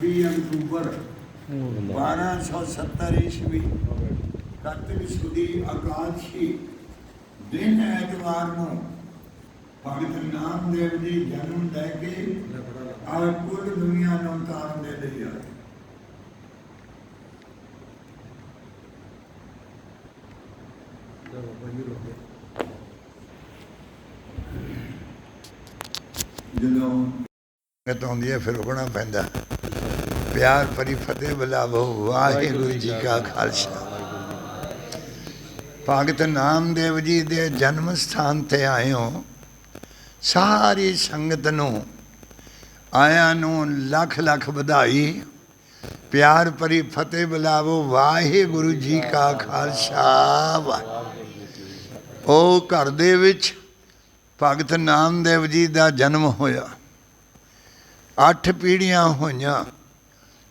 20 October 1270 ਈਸਵੀ ਕੱਤਕ ਸੁਦੀ ਅਕਾਸ਼ੀ ਦਿਨ ਐਤਵਾਰ ਨੂੰ ਭਗਤ ਨਾਮਦੇਵ ਜੀ ਜਨਮ ਲੈ ਕੇ ਆ ਕੁੱਲ ਦੁਨੀਆ ਨੂੰ ਤਾਰਨ ਦੇ ਲਈ ਆਏ ਜਦੋਂ ਸੰਗਤ ਆਉਂਦੀ ਹੈ, ਫਿਰ ਰੁਕਣਾ ਪੈਂਦਾ। ਪਿਆਰ ਭਰੀ ਫਤਿਹ ਬੁਲਾਵੋ ਵਾਹਿਗੁਰੂ ਜੀ ਕਾ ਖਾਲਸਾ। ਭਗਤ ਨਾਮਦੇਵ ਜੀ ਦੇ ਜਨਮ ਸਥਾਨ ਤੇ ਹੋ। ਸਾਰੀ ਸੰਗਤ ਨੂੰ ਆਇਆਂ ਨੂੰ ਲੱਖ ਲੱਖ ਵਧਾਈ। ਪਿਆਰ ਭਰੀ ਫਤਿਹ ਬੁਲਾਵੋ ਵਾਹਿਗੁਰੂ ਜੀ ਕਾ ਖਾਲਸਾ ਵਾਹਿਗੁਰੂ ਉਹ ਘਰ ਦੇ ਵਿੱਚ ਭਗਤ ਨਾਮਦੇਵ ਜੀ ਦਾ ਜਨਮ ਹੋਇਆ। ਅੱਠ ਪੀੜ੍ਹੀਆਂ ਹੋਈਆਂ।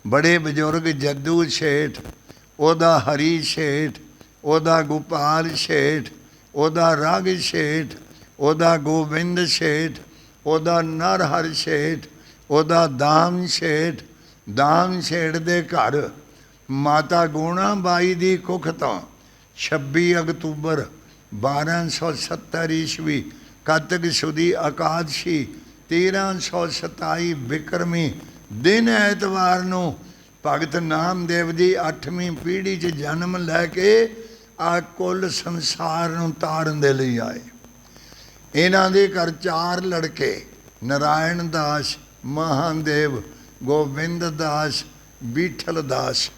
ਬੜੇ ਬਜ਼ੁਰਗ ਜੱਦੂ ਸ਼ੇਠ, ਉਹਦਾ ਹਰੀ ਸ਼ੇਠ, ਉਹਦਾ ਗੋਪਾਲ ਸ਼ੇਠ, ਉਹਦਾ ਰਾਗ ਸ਼ੇਠ, ਉਹਦਾ ਗੋਬਿੰਦ ਸ਼ੇਠ, ਉਹਦਾ ਨਰਹਰ ਸ਼ੇਠ, ਉਹਦਾ ਦਾਮ ਸ਼ੇਠ ਦਾਮ ਸ਼ੇਠ ਦੇ ਘਰ ਮਾਤਾ ਗੋਣਾ ਬਾਈ ਦੀ ਕੁੱਖ ਤੋਂ 26 ਅਕਤੂਬਰ 1270 ਈਸਵੀ ਕੱਤਕ ਸੁਦੀ ਆਕਾਦਸ਼ੀ 1327 ਬਿਕਰਮੀ ਦਿਨ ਐਤਵਾਰ ਨੂੰ ਭਗਤ ਨਾਮਦੇਵ ਜੀ 8ਵੀਂ ਪੀੜ੍ਹੀ 'ਚ ਜਨਮ ਲੈ ਕੇ ਆ ਕੁੱਲ ਸੰਸਾਰ ਨੂੰ ਤਾਰਨ ਦੇ ਲਈ ਆਏ। ਇਹਨਾਂ ਦੇ ਘਰ ਚਾਰ ਲੜਕੇ, ਨਰਾਇਣ ਦਾਸ, ਮਹਾਦੇਵ, ਗੋਬਿੰਦ ਦਾਸ, ਬੀਠਲ ਦਾਸ।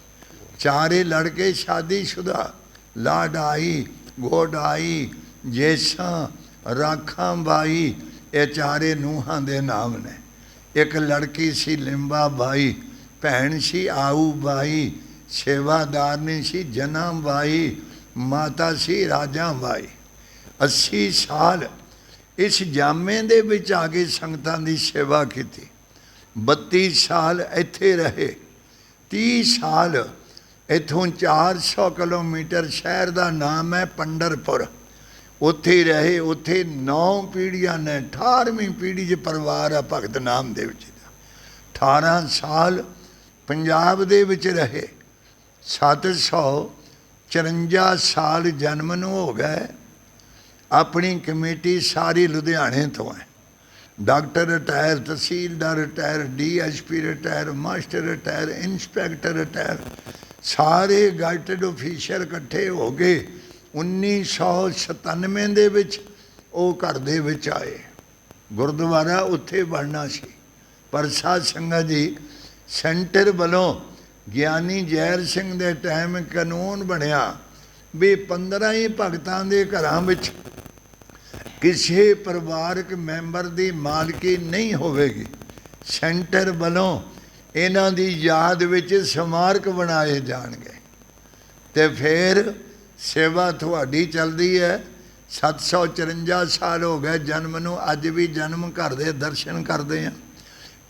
ਚਾਰੇ ਲੜਕੇ ਸ਼ਾਦੀशुदा ਲਾਡਾਈ, ਗੋਡਾਈ, ਜੇਸਾਂ ਰਾਖਾਂ ਬਾਈ ਇਹ ਚਾਰੇ ਨੂਹਾਂ ਦੇ ਨਾਮ ਨੇ। ਇੱਕ ਲੜਕੀ ਸੀ ਲਿੰਬਾ ਬਾਈ, ਭੈਣ ਸੀ ਆਊ ਬਾਈ ਸੇਵਾਦਾਰਨੀ ਸੀ ਜਨਮ ਬਾਈ ਮਾਤਾ ਸੀ ਰਾਜਾ ਬਾਈ 80 ਸਾਲ ਇਸ ਜਾਮੇ ਦੇ ਵਿੱਚ ਆ ਕੇ ਸੰਗਤਾਂ ਦੀ ਸੇਵਾ ਕੀਤੀ। 32 ਸਾਲ ਇੱਥੇ ਰਹੇ। 30 ਸਾਲ ਇਥੋਂ 400 ਕਿਲੋਮੀਟਰ ਸ਼ਹਿਰ ਦਾ ਨਾਮ ਹੈ ਪੰਡਰਪੁਰ। ਉੱਥੇ ਹੀ ਰਹੇ, ਉੱਥੇ ਨੌ ਪੀੜ੍ਹੀਆਂ ਨੇ 18ਵੀਂ ਪੀੜ੍ਹੀ 'ਚ ਪਰਿਵਾਰ ਆ ਭਗਤ ਨਾਮਦੇਵ ਜੀ ਦਾ 18 ਸਾਲ ਪੰਜਾਬ ਦੇ ਵਿੱਚ ਰਹੇ 754 ਸਾਲ ਜਨਮ ਨੂੰ ਹੋ ਗਏ, ਆਪਣੀ ਕਮੇਟੀ ਸਾਰੀ ਲੁਧਿਆਣੇ ਤੋਂ ਹੈ। Doctor retire, tehsildar retire, DSP retire, master retire inspector retire, ਸਾਰੇ ਗਾਈਟਡ ਅਫੀਸ਼ਰ ਇਕੱਠੇ ਹੋ ਗਏ। 1997 ਦੇ ਵਿੱਚ ਉਹ ਘਰ ਦੇ ਵਿੱਚ ਆਏ। ਗੁਰਦੁਆਰਾ ਉੱਥੇ ਬਣਨਾ ਸੀ। ਪਰ ਸਾਧ ਸੰਗਤ ਜੀ ਸੈਂਟਰ ਵੱਲੋਂ ਗਿਆਨੀ ਜੈਰ ਸਿੰਘ ਦੇ ਟਾਈਮ ਕਾਨੂੰਨ ਬਣਿਆ ਵੀ 15 ਹੀ ਭਗਤਾਂ ਦੇ ਘਰਾਂ ਵਿੱਚ ਕਿਸੇ ਪਰਿਵਾਰਕ ਮੈਂਬਰ ਦੀ ਮਾਲਕੀ ਨਹੀਂ ਹੋਵੇਗੀ। ਸੈਂਟਰ ਵੱਲੋਂ ਇਹਨਾਂ ਦੀ ਯਾਦ ਵਿੱਚ ਸਮਾਰਕ ਬਣਾਏ ਜਾਣਗੇ। ਤੇ ਫਿਰ ਸੇਵਾ ਤੁਹਾਡੀ ਚੱਲਦੀ ਹੈ। 754 ਸਾਲ ਹੋ ਗਏ ਜਨਮ ਨੂੰ, ਅੱਜ ਵੀ ਜਨਮ ਘਰ ਦੇ ਦਰਸ਼ਨ ਕਰਦੇ ਆ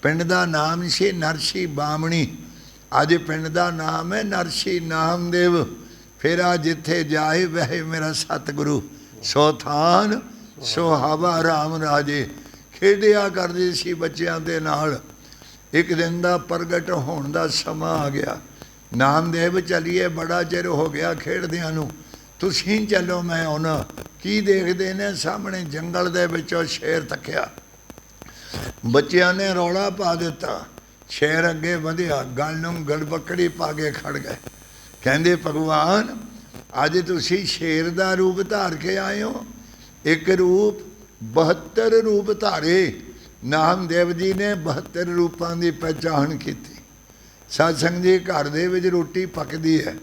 ਪਿੰਡ ਦਾ ਨਾਮ ਸੀ ਨਰਸੀ ਬਾਮਣੀ। ਅੱਜ ਪਿੰਡ ਦਾ ਨਾਮ ਹੈ ਨਰਸੀ ਨਾਮਦੇਵ। ਫਿਰ ਆ ਜਿੱਥੇ ਜਾਏ ਵਹਿ ਮੇਰਾ ਸਤਿਗੁਰੂ। ਸੋ ਥਾਨ, ਸੋ ਹਵਾ ਰਾਮ ਰਾਜੇ। ਖੇਡਿਆ ਕਰਦੇ ਸੀ ਬੱਚਿਆਂ ਦੇ ਨਾਲ। ਇੱਕ ਦਿਨ ਦਾ ਪ੍ਰਗਟ ਹੋਣ ਦਾ ਸਮਾਂ ਆ ਗਿਆ। ਨਾਮਦੇਵ ਚਲੀਏ, ਬੜਾ ਚਿਰ ਹੋ ਗਿਆ ਖੇਡਦਿਆਂ ਨੂੰ। ਤੁਸੀਂ ਚੱਲੋ ਮੈਂ ਉਹਨਾਂ ਕੀ ਦੇਖਦੇ ਨੇ ਸਾਹਮਣੇ ਜੰਗਲ ਦੇ ਵਿੱਚੋਂ ਸ਼ੇਰ ਤੱਕਿਆ। ਬੱਚਿਆਂ ਨੇ ਰੌਲਾ ਪਾ ਦਿੱਤਾ। ਸ਼ੇਰ ਅੱਗੇ ਵਧਿਆ। ਗਲ ਨੂੰ ਗੜਬਕੜੀ ਪਾ ਕੇ ਖੜ ਗਏ। ਕਹਿੰਦੇ, ਭਗਵਾਨ, ਅੱਜ ਤੁਸੀਂ ਸ਼ੇਰ ਦਾ ਰੂਪ ਧਾਰ ਕੇ ਆਏ ਹੋ। ਇੱਕ ਰੂਪ 72 ਰੂਪ ਧਾਰੇ। ਨਾਮਦੇਵ ਜੀ ਨੇ 72 ਰੂਪਾਂ ਦੀ ਪਹਿਚਾਣ ਕੀਤੀ। ਸਾਧ ਜੀ ਘਰ ਦੇ ਵਿੱਚ ਰੋਟੀ ਪੱਕਦੀ ਹੈ।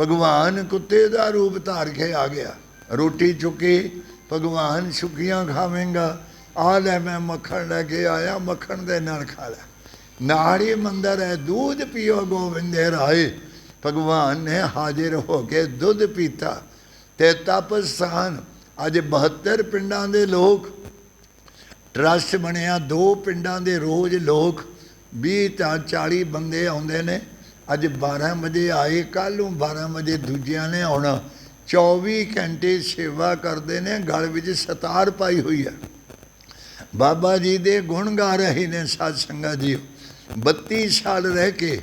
ਭਗਵਾਨ ਕੁੱਤੇ ਦਾ ਰੂਪ ਧਾਰ ਕੇ ਆ ਗਿਆ। ਰੋਟੀ ਚੁੱਕੀ, ਭਗਵਾਨ ਸੁਖੀਆਂ ਖਾਵੇਂਗਾ। ਆ ਲੈ ਮੈਂ ਮੱਖਣ ਲੈ ਕੇ ਆਇਆ, ਮੱਖਣ ਦੇ ਨਾਲ ਖਾ ਲੈ ਨਾੜੀ ਮੰਦਰ ਹੈ, ਦੁੱਧ ਪੀਓ ਗੋਬਿੰਦੇ ਰਾਏ। ਭਗਵਾਨ ਨੇ ਹਾਜ਼ਰ ਹੋ ਕੇ ਦੁੱਧ ਪੀਤਾ ਤੇ ਤਪਸਥਾਨ। ਅੱਜ 72 ਪਿੰਡਾਂ ਦੇ ਲੋਕ, ਟਰਸਟ ਬਣਿਆ, ਦੋ ਪਿੰਡਾਂ ਦੇ ਰੋਜ਼ ਲੋਕ। 20 ਤਾਂ 40 ਬੰਦੇ ਆਉਂਦੇ ਨੇ। ਅੱਜ 12 ਵਜੇ ਆਏ ਕੱਲ ਨੂੰ 12 ਵਜੇ ਦੂਜਿਆਂ ਨੇ ਆਉਣਾ। 24 ਘੰਟੇ ਸੇਵਾ ਕਰਦੇ ਨੇ, ਗਲ ਵਿੱਚ ਸਤਾਰ ਪਾਈ ਹੋਈ ਹੈ ਬਾਬਾ ਜੀ ਦੇ ਗੁਣ ਗਾ ਰਹੇ ਨੇ ਸਾਧ ਸੰਗਤ ਜੀ 32 ਸਾਲ ਰਹਿ ਕੇ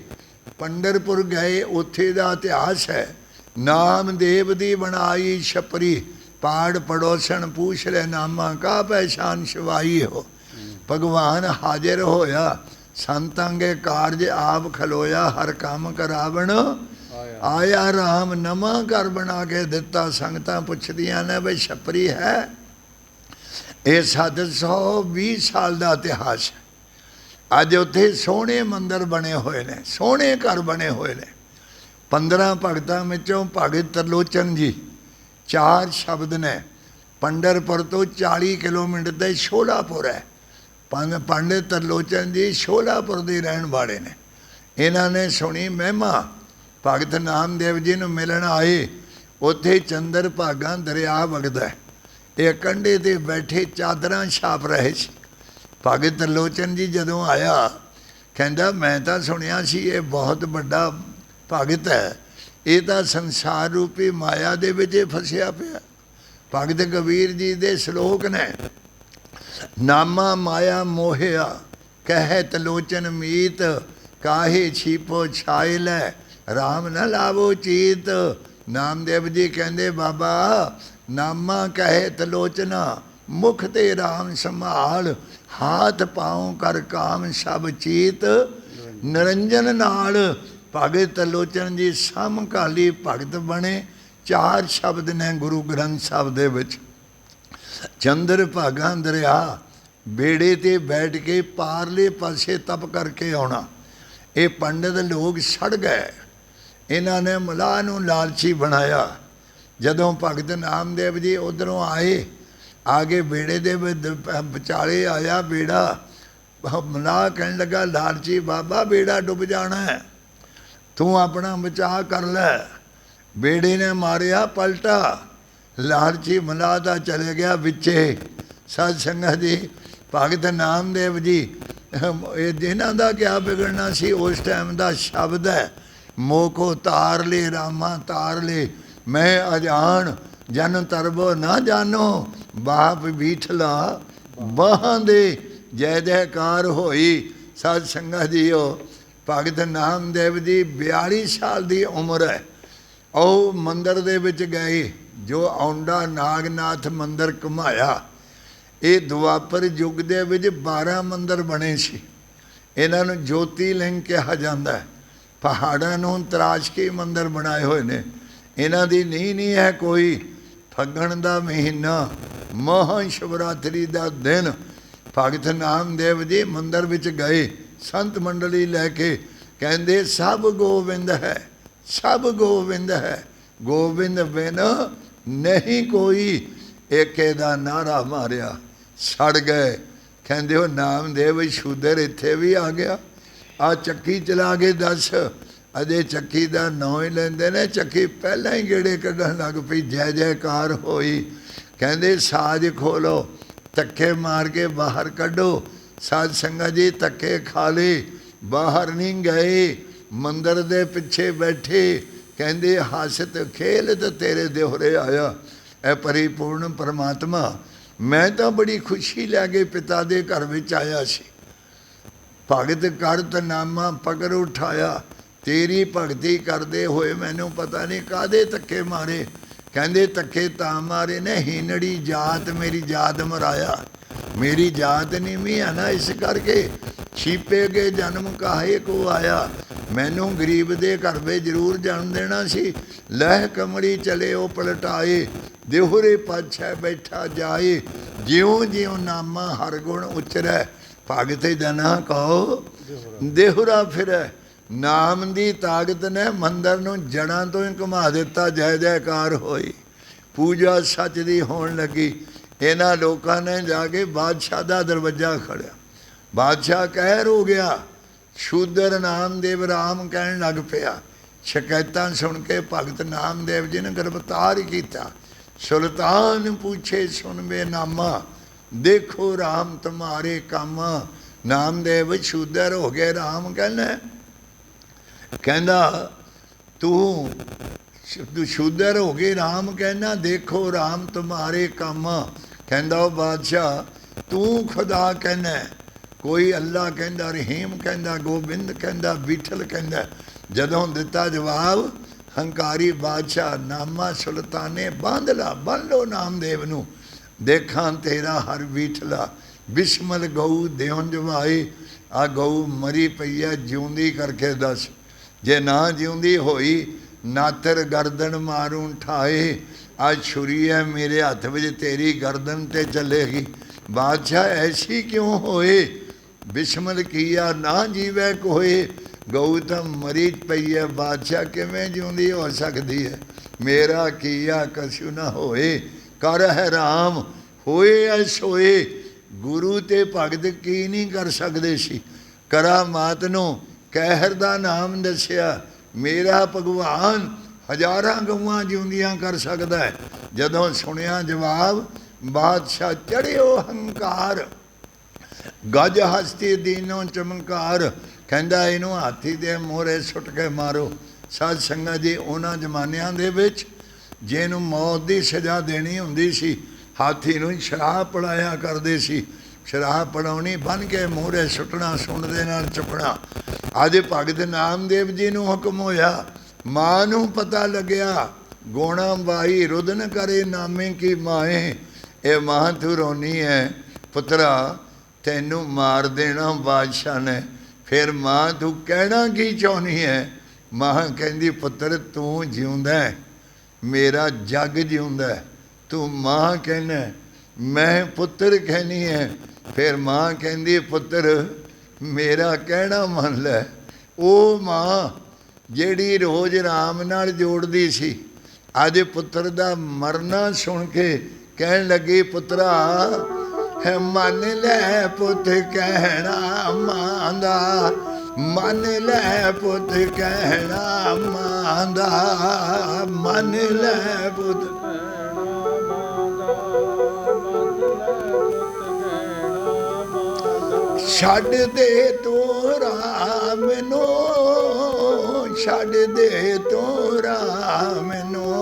ਪੰਡਰਪੁਰ ਗਏ, ਉੱਥੇ ਦਾ ਇਤਿਹਾਸ ਹੈ। ਨਾਮਦੇਵ ਦੀ ਬਣਾਈ ਛਪਰੀ, ਪਾੜ ਪੜੋਸਣ ਪੁੱਛ ਲੈ ਨਾਮਾ, ਕਾ ਪਹਿਚਾਨ ਸ਼ਵਾਈ ਹੋ। ਭਗਵਾਨ ਹਾਜ਼ਰ ਹੋਇਆ। ਸੰਤਾਂ ਦੇ ਕਾਰਜ ਆਪ ਖਲੋਇਆ ਹਰ ਕੰਮ ਕਰਾਵਣ। ਆਇਆ। RAM ਨਵਾਂ ਘਰ ਬਣਾ ਕੇ ਦਿੱਤਾ। ਸੰਗਤਾਂ ਪੁੱਛਦੀਆਂ ਨੇ ਬਈ ਛਪਰੀ ਹੈ? ਇਹ 720 ਸਾਲ ਦਾ ਇਤਿਹਾਸ ਹੈ। ਅੱਜ ਉੱਥੇ ਸੋਹਣੇ ਮੰਦਰ ਬਣੇ ਹੋਏ ਨੇ ਸੋਹਣੇ ਘਰ ਬਣੇ ਹੋਏ ਨੇ। 15 ਭਗਤਾਂ ਵਿੱਚੋਂ ਭਗਤ ਤਰਲੋਚਨ ਜੀ ਚਾਰ ਸ਼ਬਦ ਨੇ। ਪੰਡਰਪੁਰ ਤੋਂ 40 ਕਿਲੋਮੀਟਰ ਤੇ ਸ਼ੋਲਾਪੁਰ ਹੈ। ਪੰਡ ਪੰਡਿਤ ਤਰਲੋਚਨ ਜੀ ਸ਼ੋਲਾਪੁਰ ਦੇ ਰਹਿਣ ਵਾਲੇ ਨੇ। ਇਹਨਾਂ ਨੇ ਸੁਣੀ, ਮਹਿਮਾ, ਭਗਤ ਨਾਮਦੇਵ ਜੀ ਨੂੰ ਮਿਲਣ ਆਏ। ਉੱਥੇ ਚੰਦਰ ਭਾਗਾ ਦਰਿਆ ਵਗਦਾ ਇਹ ਕੰਢੇ ਤੇ ਬੈਠੇ ਚਾਦਰਾਂ ਛਾਪ ਰਹੇ ਸੀ। ਭਗਤ ਤਰਲੋਚਨ ਜੀ ਜਦੋਂ ਆਇਆ, ਕਹਿੰਦਾ, ਮੈਂ ਤਾਂ ਸੁਣਿਆ ਸੀ ਇਹ ਬਹੁਤ ਵੱਡਾ ਭਗਤ ਹੈ। ਇਹ ਤਾਂ ਸੰਸਾਰ ਰੂਪੀ ਮਾਇਆ ਦੇ ਵਿੱਚ ਫਸਿਆ ਪਿਆ। ਭਗਤ ਕਬੀਰ ਜੀ ਦੇ ਸ਼ਲੋਕ ਨੇ। ਨਾਮਾ ਮਾਇਆ ਮੋਹਿਆ ਕਹਿ ਤਲੋਚਨ ਮੀਤ, ਕਾਹੇ ਛੀਪੋ ਛਾਇ ਲੈ RAM ਨਾ ਲਾਵੋ ਚੀਤ। ਨਾਮਦੇਵ ਜੀ ਕਹਿੰਦੇ, ਬਾਬਾ, ਨਾਮਾ ਕਹਿਤ ਤਲੋਚਨਾ ਮੁਖ ਤੇ RAM ਸੰਭਾਲ, ਹਾਥ ਪਾਉ ਕਰ ਕਾਮ ਸਭ ਚੀਤ। ਨਿਰੰਜਨ ਨਾਲ ਭਗਤ ਲੋਚਨ ਜੀ ਸਮਕਾਲੀ ਭਗਤ ਬਣੇ, ਚਾਰ ਸ਼ਬਦ ਨੇ ਗੁਰੂ ਗ੍ਰੰਥ ਸਾਹਿਬ ਦੇ ਵਿੱਚ। ਚੰਦਰ ਭਾਗਾਂ ਦਰਿਆ ਬੇੜੇ ਤੇ ਬੈਠ ਕੇ ਪਾਰਲੇ ਪਾਸੇ ਤਪ ਕਰਕੇ ਆਉਣਾ। ਇਹ ਪੰਡਤ ਲੋਕ ਸੜ ਗਏ। ਇਹਨਾਂ ਨੇ ਮਲਾਹ ਨੂੰ ਲਾਲਚੀ ਬਣਾਇਆ। ਜਦੋਂ ਭਗਤ ਨਾਮਦੇਵ ਜੀ ਉਧਰੋਂ ਆਏ, ਆਗੇ ਬੇੜੇ ਦੇ ਵਿੱਚ ਵਿਚਾਲੇ ਆਇਆ ਬੇੜਾ ਮਲਾਹ ਕਹਿਣ ਲੱਗਾ, ਲਾਲਚੀ, ਬਾਬਾ, ਬੇੜਾ ਡੁੱਬ ਜਾਣਾ ਹੈ। ਤੂੰ ਆਪਣਾ ਬਚਾਅ ਕਰ ਲੈ। ਬੇੜੇ ਨੇ ਮਾਰਿਆ ਪਲਟਾ। ਲਾਲਚੀ ਮਲਾਹ ਦਾ ਚਲੇ ਗਿਆ ਵਿੱਚੇ। ਸਤ ਸੰਗਤ ਜੀ, ਭਗਤ ਨਾਮਦੇਵ ਜੀ ਇਹ ਜਿਨ੍ਹਾਂ ਦਾ ਕਿਆ ਵਿਗੜਨਾ ਸੀ, ਉਸ ਟਾਈਮ ਦਾ ਸ਼ਬਦ ਹੈ, ਮੋਖੋ ਤਾਰ ਲੈ, ਰਾਮਾ ਤਾਰ ਲੈ। ਮੈਂ ਅਜਾਣ, ਜਨ ਤਰਬੋ ਨਾ ਜਾਣੋ, ਬਾਪ ਬੀਠਲਾ ਬਾਹਾਂ ਦੇ, ਜੈ ਜੈਕਾਰ ਹੋਈ। ਸਤ ਸੰਗਤ ਜੀਓ, ਭਗਤ ਨਾਮਦੇਵ ਜੀ 42 ਸਾਲ ਦੀ ਉਮਰ ਹੈ। ਉਹ ਮੰਦਰ ਦੇ ਵਿੱਚ ਗਏ। ਜੋ ਔਂਡਾ ਨਾਗਨਾਥ ਮੰਦਰ ਘੁਮਾਇਆ, ਇਹ ਦੁਆਪਰ ਯੁੱਗ ਦੇ ਵਿੱਚ 12 ਮੰਦਰ ਬਣੇ ਸੀ। ਇਹਨਾਂ ਨੂੰ ਜੋਤੀ ਲਿੰਗ ਕਿਹਾ ਜਾਂਦਾ ਹੈ। ਪਹਾੜਾਂ ਨੂੰ ਤਰਾਸ਼ ਕੇ ਮੰਦਰ ਬਣਾਏ ਹੋਏ ਨੇ। ਇਹਨਾਂ ਦੀ ਨੀਂਹ ਨਹੀਂ ਹੈ ਕੋਈ। ਫੱਗਣ ਦਾ ਮਹੀਨਾ ਮਹਾ ਸ਼ਿਵਰਾਤਰੀ ਦਾ ਦਿਨ। ਭਗਤ ਨਾਮਦੇਵ ਜੀ ਮੰਦਰ ਵਿੱਚ ਗਏ। ਸੰਤ ਮੰਡਲੀ ਲੈ ਕੇ ਕਹਿੰਦੇ, ਸਭ ਗੋਬਿੰਦ ਹੈ, ਸਭ ਗੋਬਿੰਦ ਹੈ। ਗੋਬਿੰਦ ਬਿਨ ਨਹੀਂ ਕੋਈ। ਏਕੇ ਦਾ ਨਾਰਾ ਮਾਰਿਆ, ਸੜ ਗਏ। ਕਹਿੰਦੇ ਉਹ ਨਾਮਦੇਵ ਸ਼ੂਦਰ ਇੱਥੇ ਵੀ ਆ ਗਿਆ। ਆ ਚੱਕੀ ਚਲਾ ਕੇ ਦੱਸ, ਅਜੇ ਚੱਕੀ ਦਾ ਨਾਂ ਹੀ ਲੈਂਦੇ ਨੇ, ਚੱਕੀ ਪਹਿਲਾਂ ਹੀ ਗੇੜੇ ਕੱਢਣ ਲੱਗ ਪਈ, ਜੈ ਜੈਕਾਰ ਹੋਈ। ਕਹਿੰਦੇ ਸਾਜ ਖੋਲੋ, ਧੱਕੇ ਮਾਰ ਕੇ ਬਾਹਰ ਕੱਢੋ। ਸਾਧ ਸੰਗਤ ਜੀ, ਧੱਕੇ ਖਾ ਲੇ ਬਾਹਰ ਨਹੀਂ ਗਏ। ਮੰਦਰ ਦੇ ਪਿੱਛੇ ਬੈਠੇ। ਕਹਿੰਦੇ, ਹਾਸਤ ਖੇਲਤ ਤੇਰੇ ਦਿਹਰੇ ਆਇਆ, ਐ ਪਰਿਪੂਰਨ ਪਰਮਾਤਮਾ, ਮੈਂ ਤਾਂ ਬੜੀ ਖੁਸ਼ੀ ਲੈ ਕੇ ਪਿਤਾ ਦੇ ਘਰ ਵਿੱਚ ਆਇਆ ਸੀ। ਭਗਤ ਕਰਤ ਨਾਮਾ ਪਕੜ ਉਠਾਇਆ, ਤੇਰੀ ਭਗਤੀ ਕਰਦੇ ਹੋਏ ਮੈਨੂੰ ਪਤਾ ਨਹੀਂ ਕਾਦੇ ਧੱਕੇ ਮਾਰੇ। ਕਹਿੰਦੇ, ਧੱਕੇ ਤਾਂ ਮਾਰੇ ਨੇ ਹੀਨੜੀ ਜਾਤ ਮੇਰੀ ਜਾਤ ਮਰਾਇਆ। ਮੇਰੀ ਜਾਤ ਨਹੀਂ ਵੀ ਹੈ ਨਾ ਇਸ ਕਰਕੇ ਛੀਪੇ ਕੇ ਜਨਮ ਕਾਹੇ ਕੋ ਆਇਆ। ਮੈਨੂੰ ਗਰੀਬ ਦੇ ਘਰ ਵਿੱਚ ਜ਼ਰੂਰ ਜਨਮ ਦੇਣਾ ਸੀ। ਲਹਿ ਕਮੜੀ ਚਲੇ ਉਹ ਪਲਟਾਏ। ਦੇਹੁਰੇ ਪਾਛੈ ਬੈਠਾ ਜਾਏ। ਜਿਉ ਜਿਉ ਨਾਮਾ ਹਰ ਗੁਣ ਉਚਰੈ। ਭਗਤ ਜਨਾ ਕਹੋ, ਦੇਹੁਰਾ ਫਿਰੈ। ਨਾਮ ਦੀ ਤਾਕਤ ਨੇ ਮੰਦਰ ਨੂੰ ਜੜਾਂ ਤੋਂ ਹੀ ਘੁਮਾ ਦਿੱਤਾ। ਜੈ ਜੈਕਾਰ ਹੋਈ ਪੂਜਾ ਸੱਚ ਦੀ ਹੋਣ ਲੱਗੀ। ਇਹਨਾਂ ਲੋਕਾਂ ਨੇ ਜਾ ਕੇ ਬਾਦਸ਼ਾਹ ਦਾ ਦਰਵਾਜ਼ਾ ਖੜਿਆ। ਬਾਦਸ਼ਾਹ ਕਹਿਰ ਹੋ ਗਿਆ। ਸ਼ੂਦਰ ਨਾਮਦੇਵ ਰਾਮ ਕਹਿਣ ਲੱਗ ਪਿਆ। ਸ਼ਿਕਾਇਤਾਂ ਸੁਣ ਕੇ ਭਗਤ ਨਾਮਦੇਵ ਜੀ ਨੇ ਗ੍ਰਿਫਤਾਰ ਕੀਤਾ। ਸੁਲਤਾਨ ਪੁੱਛੇ ਸੁਣਵੇ ਨਾਮਾ, ਦੇਖੋ ਰਾਮ ਤੁਮਾਰੇ ਕੰਮ। ਨਾਮਦੇਵ ਸ਼ੂਦਰ ਹੋ ਗਏ, ਰਾਮ ਕਹਿੰਦਾ ਕਹਿੰਦਾ, ਤੂੰ ਤੂੰ ਸ਼ੂਦਰ ਹੋ ਗਏ, ਰਾਮ ਕਹਿੰਦਾ, ਦੇਖੋ ਰਾਮ ਤੁਮਾਰੇ ਕੰਮ। ਕਹਿੰਦਾ ਉਹ ਬਾਦਸ਼ਾਹ, ਤੂੰ ਖੁਦਾ ਕਹਿੰਦਾ ਕੋਈ ਅੱਲਾ ਕਹਿੰਦਾ, ਰਹੀਮ ਕਹਿੰਦਾ, ਗੋਬਿੰਦ ਕਹਿੰਦਾ, ਬੀਠਲ ਕਹਿੰਦਾ ਜਦੋਂ ਦਿੱਤਾ ਜਵਾਬ, ਹੰਕਾਰੀ ਬਾਦਸ਼ਾਹ, ਨਾਮਾ ਸੁਲਤਾਨੇ, ਬੰਦ ਲਾ, ਬੰਨ ਲੋ ਨਾਮਦੇਵ ਨੂੰ। ਦੇਖਾਂ ਤੇਰਾ ਹਰ ਬੀਠਲਾ, ਬਿਸਮਲ ਗਊ ਦੇਉਂ ਜਵਾਈ ਆ ਗਊ ਮਰੀ ਪਈ ਆ ਜਿਉਂਦੀ ਕਰਕੇ ਦੱਸ। ਜੇ ਨਾ ਜਿਉਂਦੀ ਹੋਈ, ਨਾਤਰ ਗਰਦਨ ਮਾਰੂ ਠਾਏ ਆ ਛੁਰੀ ਹੈ ਮੇਰੇ ਹੱਥ ਵਿੱਚ ਤੇਰੀ ਗਰਦਨ ਤੇ ਚੱਲੇਗੀ। ਬਾਦਸ਼ਾਹ, ਐਸੀ ਕਿਉਂ ਹੋਏ? ਬਿਸਮਲ ਕੀਆ ਨਾ ਜੀਵੇ ਕੋਏ? ਗਊ ਤਾਂ ਮਰੀ ਪਈ ਹੈ ਬਾਦਸ਼ਾਹ ਕਿਵੇਂ ਜਿਉਂਦੀ ਹੋ ਸਕਦੀ ਹੈ ਮੇਰਾ ਕੀਆ ਕਛੂ ਨਾ ਹੋਏ, ਕਰ ਹੈ ਰਾਮ ਹੋਏ ਐ, ਸੋਏ। ਗੁਰੂ ਤੇ ਭਗਤ ਕੀ ਨਹੀਂ ਕਰ ਸਕਦੇ ਸੀ? ਕਰਾਮਾਤ ਨੂੰ ਕਹਿਰ ਦਾ ਨਾਮ ਦੱਸਿਆ। ਮੇਰਾ ਭਗਵਾਨ ਹਜ਼ਾਰਾਂ ਗਊਆਂ ਜਿਉਂਦੀਆਂ ਕਰ ਸਕਦਾ ਹੈ। ਜਦੋਂ ਸੁਣਿਆ ਜਵਾਬ, ਬਾਦਸ਼ਾਹ ਚੜਿਓ ਹੰਕਾਰ। ਗਜ ਹਸਤੀ ਦੀਨੋਂ ਚਮਕਾਰ ਕਹਿੰਦਾ, ਇਹਨੂੰ ਹਾਥੀ ਦੇ ਮੋਹਰੇ ਸੁੱਟ ਕੇ ਮਾਰੋ। ਸਾਧ ਸੰਗਤ ਜੀ, ਉਹਨਾਂ ਜ਼ਮਾਨਿਆਂ ਦੇ ਵਿੱਚ ਜਿਹਨੂੰ ਮੌਤ ਦੀ ਸਜ਼ਾ ਦੇਣੀ ਹੁੰਦੀ ਸੀ, ਹਾਥੀ ਨੂੰ ਸ਼ਰਾਬ ਪੜਾਇਆ ਕਰਦੇ ਸੀ। ਸ਼ਰਾਬ ਪੜਾਉਣੀ ਬਨ ਕੇ ਮੋਹਰੇ ਸੁੱਟਣਾ ਸੁਣ ਦੇ ਨਾਲ ਚੁੱਕਣਾ। ਅੱਜ ਭਗਤ ਨਾਮਦੇਵ ਜੀ ਨੂੰ ਹੁਕਮ ਹੋਇਆ ਮਾਂ ਨੂੰ ਪਤਾ ਲੱਗਿਆ, ਗੋਣਾ ਬਾਈ ਰੁਦਨ ਕਰੇ ਨਾਮੇ ਕੀ ਮਾਏ ਇਹ ਮਾਂ ਤੂੰ ਰੋਣੀ ਹੈ ਪੁੱਤਰਾ, ਤੈਨੂੰ ਮਾਰ ਦੇਣਾ ਬਾਦਸ਼ਾਹ ਨੇ। ਫਿਰ ਮਾਂ ਤੂੰ ਕਹਿਣਾ ਕੀ ਚਾਹੁੰਦੀ ਹੈ ਮਾਂ ਕਹਿੰਦੀ, ਪੁੱਤਰ, ਤੂੰ ਜਿਉਂਦਾ ਮੇਰਾ ਜੱਗ ਜਿਉਂਦਾ ਤੂੰ ਮਾਂ ਕਹਿਣਾ ਮੈਂ ਪੁੱਤਰ ਕਹਿਣੀ ਹੈ ਫਿਰ ਮਾਂ ਕਹਿੰਦੀ, ਪੁੱਤਰ, ਮੇਰਾ ਕਹਿਣਾ ਮੰਨ ਲੈ। ਉਹ ਮਾਂ ਜਿਹੜੀ ਰੋਜ਼ ਰਾਮ ਨਾਲ ਜੋੜਦੀ ਸੀ, ਅੱਜ ਪੁੱਤਰ ਦਾ ਮਰਨਾ ਸੁਣ ਕੇ ਕਹਿਣ ਲੱਗੀ, ਪੁੱਤਰਾ ਹੈ ਮੰਨ ਲੈ ਪੁੱਤ ਕਹਿਣਾ ਮਾਂ ਦਾ ਮੰਨ ਲੈ ਪੁੱਤ ਕਹਿਣਾ ਮਾਂ ਦਾ ਮੰਨ ਲੈ ਪੁੱਤ ਛੱਡ ਦੇ ਤੂੰ ਰਾਮ ਨੂੰ ਛੱਡ ਦੇ ਤੂੰ ਰਾਮ ਨੂੰ।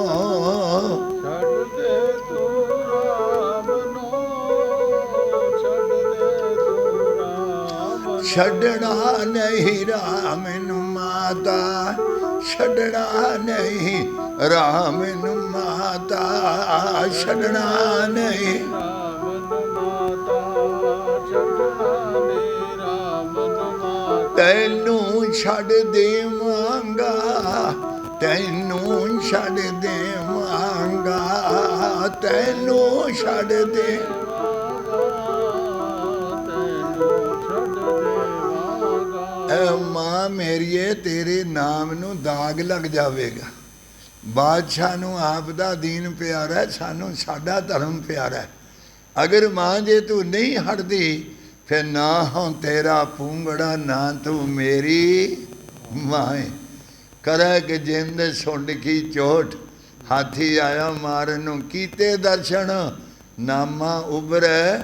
ਛੱਡਣਾ ਨਹੀਂ ਰਾਮ ਨੂੰ ਮਾਤਾ। ਛੱਡਣਾ ਨਹੀਂ ਰਾਮ ਨੂੰ ਮਾਤਾ। ਛੱਡਣਾ ਨਹੀਂ। ਛੱਡ ਦੇਵਾਂਗਾ ਤੈਨੂੰ ਛੱਡ ਦੇਵਾਂਗਾ ਤੈਨੂੰ ਛੱਡ ਦੇ। ਐ ਮਾਂ ਮੇਰੀਏ ਤੇਰੇ ਨਾਮ ਨੂੰ ਦਾਗ ਲੱਗ ਜਾਵੇਗਾ। ਬਾਦਸ਼ਾਹ ਨੂੰ ਆਪ ਦਾ ਦੀਨ ਪਿਆਰਾ ਹੈ, ਸਾਨੂੰ ਸਾਡਾ ਧਰਮ ਪਿਆਰਾ ਅਗਰ ਮਾਂ ਜੇ ਤੂੰ ਨਹੀਂ ਹਟਦੀ ਫਿਰ ਨਾ ਹਾਂ ਤੇਰਾ ਪੂੰਗੜਾ, ਨਾ ਤੂੰ ਮੇਰੀ ਮਾਂ ਏ। ਕਿ ਜਿੰਦ ਸੁੰਡ ਕੀ ਚੋਟ, ਹਾਥੀ ਆਇਆ ਮਾਰਨ ਨੂੰ ਕੀਤੇ ਦਰਸ਼ਨ ਨਾਮਾ ਉਬਰੈ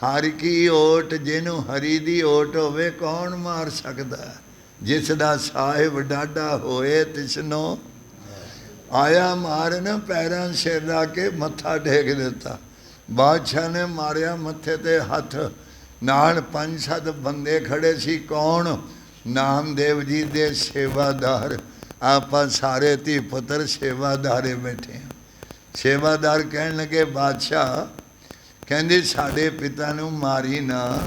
ਹਰ ਕੀ ਓਟ, ਜਿਹਨੂੰ ਹਰੀ ਦੀ ਓਟ ਹੋਵੇ ਕੌਣ ਮਾਰ ਸਕਦਾ ਹੈ? ਜਿਸ ਦਾ ਸਾਹਿਬ ਡਾਡਾ ਹੋਏ ਤਿਸਨੋ ਆਇਆ ਮਾਰਨ ਪੈਰਾਂ ਸਿਰ ਲਾ ਕੇ ਮੱਥਾ ਟੇਕ ਦਿੱਤਾ ਬਾਦਸ਼ਾਹ ਨੇ ਮਾਰਿਆ ਮੱਥੇ ਤੇ ਹੱਥ ਨਾਲ ਪੰਜ ਸੱਤ ਬੰਦੇ ਖੜੇ ਸੀ, ਕੌਣ? ਨਾਮਦੇਵ ਜੀ ਦੇ ਸੇਵਾਦਾਰ। ਆਪਾਂ ਸਾਰੇ ਧੀ ਪੁੱਤਰ ਸੇਵਾਦਾਰੇ ਬੈਠੇ ਹਾਂ। ਸੇਵਾਦਾਰ ਕਹਿਣ ਲੱਗੇ, ਬਾਦਸ਼ਾਹ, ਕਹਿੰਦੇ ਸਾਡੇ ਪਿਤਾ ਨੂੰ ਮਾਰੀ ਨਾ।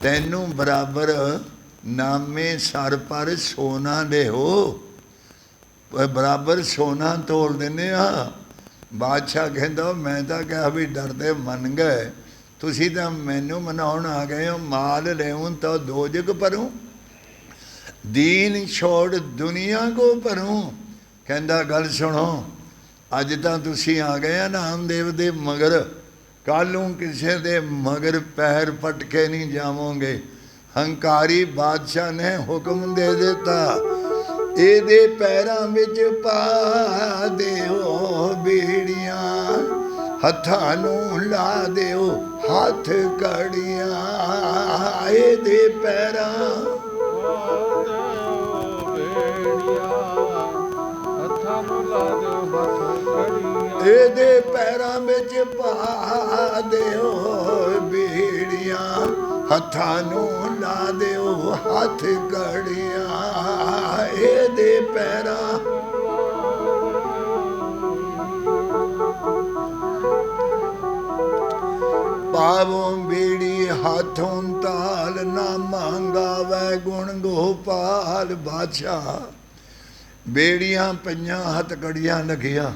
ਤੈਨੂੰ ਬਰਾਬਰ ਨਾਮੇ ਸਰ ਪਰ ਸੋਨਾ ਦੇ ਹੋ ਬਰਾਬਰ ਸੋਨਾ ਤੋਲ ਦਿੰਦੇ ਆ ਬਾਦਸ਼ਾਹ ਕਹਿੰਦਾ, ਮੈਂ ਤਾਂ ਕਿਹਾ ਵੀ ਡਰਦੇ ਮੰਨ ਗਏ। ਤੁਸੀਂ ਤਾਂ ਮੈਨੂੰ ਮਨਾਉਣ ਆ ਗਏ ਹੋ, ਮਾਲ ਲੈਉਂ ਤਾਂ ਦੋਜਗ ਪਰੂੰ ਦੀਨ ਛੋੜ ਦੁਨੀਆ ਕੋ ਭਰੂੰ। ਕਹਿੰਦਾ, ਗੱਲ ਸੁਣੋ, ਅੱਜ ਤਾਂ ਤੁਸੀਂ ਆ ਗਏ ਆ ਨਾਮਦੇਵ ਦੇ ਮਗਰ। ਕੱਲ ਨੂੰ ਕਿਸੇ ਦੇ ਮਗਰ ਪੈਰ ਪਟ ਕੇ ਨਹੀਂ ਜਾਵੋਗੇ। ਹੰਕਾਰੀ ਬਾਦਸ਼ਾਹ ਨੇ ਹੁਕਮ ਦੇ ਦਿੱਤਾ, ਇਹਦੇ ਪੈਰਾਂ ਵਿੱਚ ਪਾ ਦਿਓ ਬੀੜੀਆਂ। ਹੱਥਾਂ ਨੂੰ ਲਾ ਦਿਓ ਹੱਥ ਕੜੀਆਂ ਪੈਰਾਂ। ਦਿਓ ਹੱਥ ਕੜੀਆਂ ਇਹਦੇ ਪੈਰਾਂ ਵਿੱਚ ਪਾ ਦਿਓ ਬੀੜੀਆਂ ਹੱਥਾਂ ਨੂੰ ਲਾ ਦਿਓ ਹੱਥ ਕੜੀਆਂ ਪਾਵੋਂ ਬੀੜੀ ਹੱਥੋਂ ਤਾਲ ਨਾ ਮੰਗਾਵੇ, ਗੁਣ ਗੋਪਾਲ ਬਾਦਸ਼ਾਹ। ਬੇੜੀਆਂ ਪਈਆਂ ਹੱਥ ਕੜੀਆਂ ਲੱਗੀਆਂ।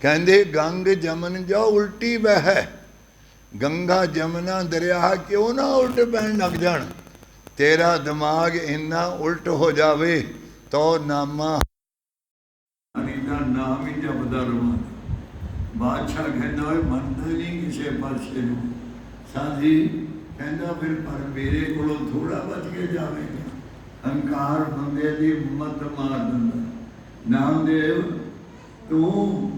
ਕਹਿੰਦੇ, ਗੰਗ ਜਮਨ ਜੋ ਉਲਟੀ ਵਹਿ। ਗੰਗਾ ਜਮਨਾ ਦਰਿਆ ਕਿਉਂ ਨਾ ਉਲਟ ਪੈਣ ਲੱਗ ਜਾਣ? ਤੇਰਾ ਦਿਮਾਗ ਇੰਨਾ ਉਲਟ ਹੋ ਜਾਵੇ, ਤੋ ਨਾਮਾ ਹਰੀ ਨਾਮ ਹੀ ਜਪਦਾ ਰਵਾਂ। ਬਾਦਸ਼ਾਹ ਕਹਿੰਦਾ ਓਏ ਮੰਨਦਾ ਨਹੀਂ ਕਿਸੇ ਪਾਸੇ ਨੂੰ। ਸਾਜੀ ਕਹਿੰਦਾ ਫਿਰ ਪਰ ਮੇਰੇ ਕੋਲੋਂ ਥੋੜਾ ਬਚ ਕੇ ਜਾਵੇਗਾ ਹੰਕਾਰ ਬੰਦੇ ਦੀ ਮਤ ਮਾਰ ਦਿੰਦਾ। ਨਾਮਦੇਵ, ਤੂੰ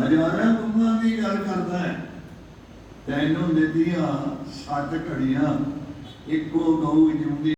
ਹਜ਼ਾਰਾਂ ਗੁੰਮਾਂ ਦੀ ਗੱਲ ਕਰਦਾ ਹੈ। ਤੈਨੂੰ ਦਿੱਤੀਆਂ ਸੱਤ ਘੜੀਆਂ, ਇੱਕੋ ਗਊ ਜਿਉਂਦੀ